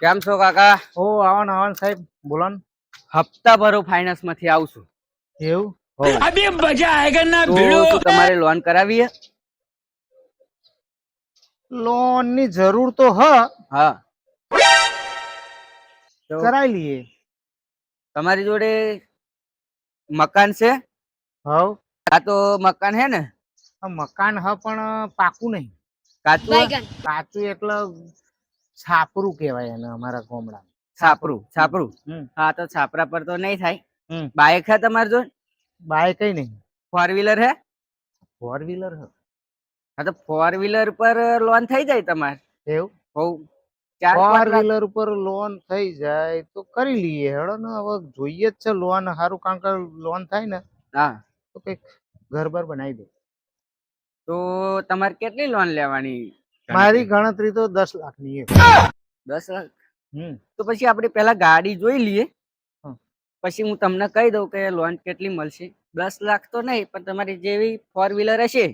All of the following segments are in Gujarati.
કેમ છો કાકા? ઓ આવન આવન સાહેબ બોલો ને હપ્તા ભરો ફાઇનાન્સમાંથી આવશું એવું તો તમારે લોન કરાવી લોનની જરૂર તો હ. હા. કરાવી લઈએ. તમારી જોડે મકાન છે? હવ. આ તો મકાન હે ને? મકાન હ પણ પાકું નહીં. કાચું કાચું એટલે છાપરું કહેવાય એને અમારા ગામડા છાપરું છાપરું? હા તો છાપરા પર તો નહીં થાય. બાઇક હે તમારી જો બાય કઈ નહીં. ફોર વ્હીલર હે? ફોર વ્હીલર હે. હા તો ફોર વ્હીલર પર લોન થઈ જાય તમારે? એવું? હોવ ફોર વ્હીલર ઉપર લોન થઈ જાય તો કરી લઈએ. હેડો ને હવે જોઈએ જ છે લોન સારું કારણ કે લોન થાય ને હા. તો કંઈક ઘર બર બનાવી દે. તો તમારે કેટલી લોન લેવાની? મારી ગણતરી તો દસ લાખની દસ લાખ? હમ. તો પછી આપણે પહેલા ગાડી જોઈ લઈએ. પછી હું તમને કહી દઉં કે લોન કેટલી મળશે. દસ લાખ તો નહીં પણ તમારી જેવી ફોર વ્હીલર હશે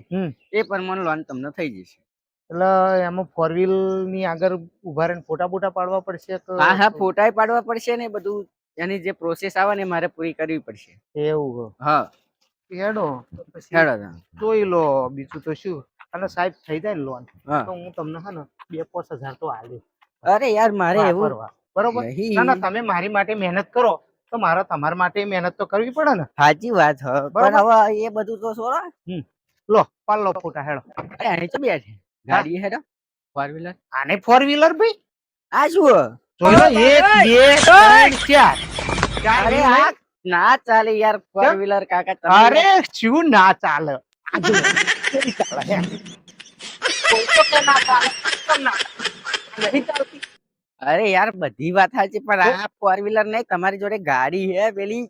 એ પ્રમાણે લોન તમને થઈ જશે. એટલે એમાં ફોર વ્હીલની આગળ ઊભા રહીને ફોટા બોટા પાડવા પડશે હા હા ફોટા પાડવા પડશે ને બધું એની જે પ્રોસેસ આવે ને મારે પૂરી કરવી પડશે. એવું હા. હેડો પછી હેડો તો. જોઈ લો બીજું તો શું? અને સાહેબ થઈ જાય લોન તો હું તમને હે ને બે પાંચ હજાર તો આલી અરે યાર મારે એવું બરોબર? ના ના તમે મારી માટે મહેનત કરો. તો મારે તમારા માટે મહેનત તો કરવી પડે ને. સાચી વાત પણ હવે એ બધું તો છોડો. લો પાલો ફોટા હેડો. અરે અહીં તો બેઠે? ગાડી હેડો. ફોર વ્હીલર આને ફોર વ્હીલર ભાઈ? આ શું જોયો એક બે ત્રણ ચાર. ચાર આ ના ચાલે યાર ફોર વ્હીલર કાકા તમે અરે શું ના ચાલે? અરે યાર બધી વાત સાચી પણ આ ફોર વ્હીલર નહીં તમારી જોડે ગાડી હે પેલી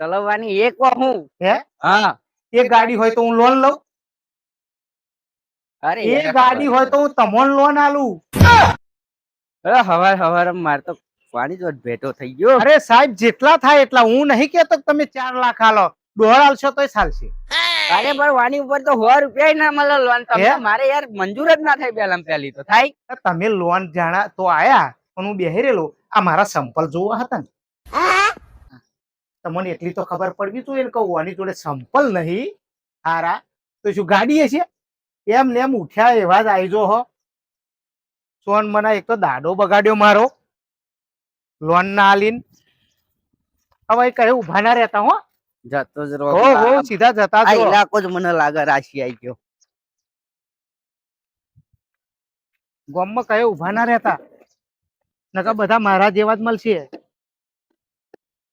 ચલાવવાની એક વાર હું હે હા એ ગાડી હોય તો હું લોન લઉં અરે એ ગાડી હોય તો હું તમને લોન આલું અરે હવાર હવાર માર તો પાણી જોડ ભેટો થઈ ગયો અરે સાહેબ જેટલા થાય એટલા હું નહીં કેતો તમે ચાર લાખ આલો દોઢ આલશો તોય ચાલશે અરે પણ વાની ઉપર તો સો રૂપિયા ના મળે લોન. તમને મારે યાર મંજૂર જ ના થાય પેલા પેલી તો. થાય? તમે લોન જાણા તો આયા પણ હું બેહી રહેલો આ મારા સંપલ જોવા હતા ને. તમને એટલી તો ખબર પડવી જોઈએ કે ઓની જોડે સંપલ નહીં. હારા. તો શું ગાડી હશે એમ ને એમ ઉઠ્યા એવા જ આઈજો હો. સોન મને એક તો દાડો બગાડ્યો મારો. લોન ના આલીન. હવે કહે ઊભા ના રહેતા હો. જતો જ રહો. હો હો સીધા જતા આ. ઇલાકો જ મને લાગે રાશિ આવી ગયો. ગામમાં કયો ઊભા ના રહેતા? નકર બધા મારા જેવા જ મળશે.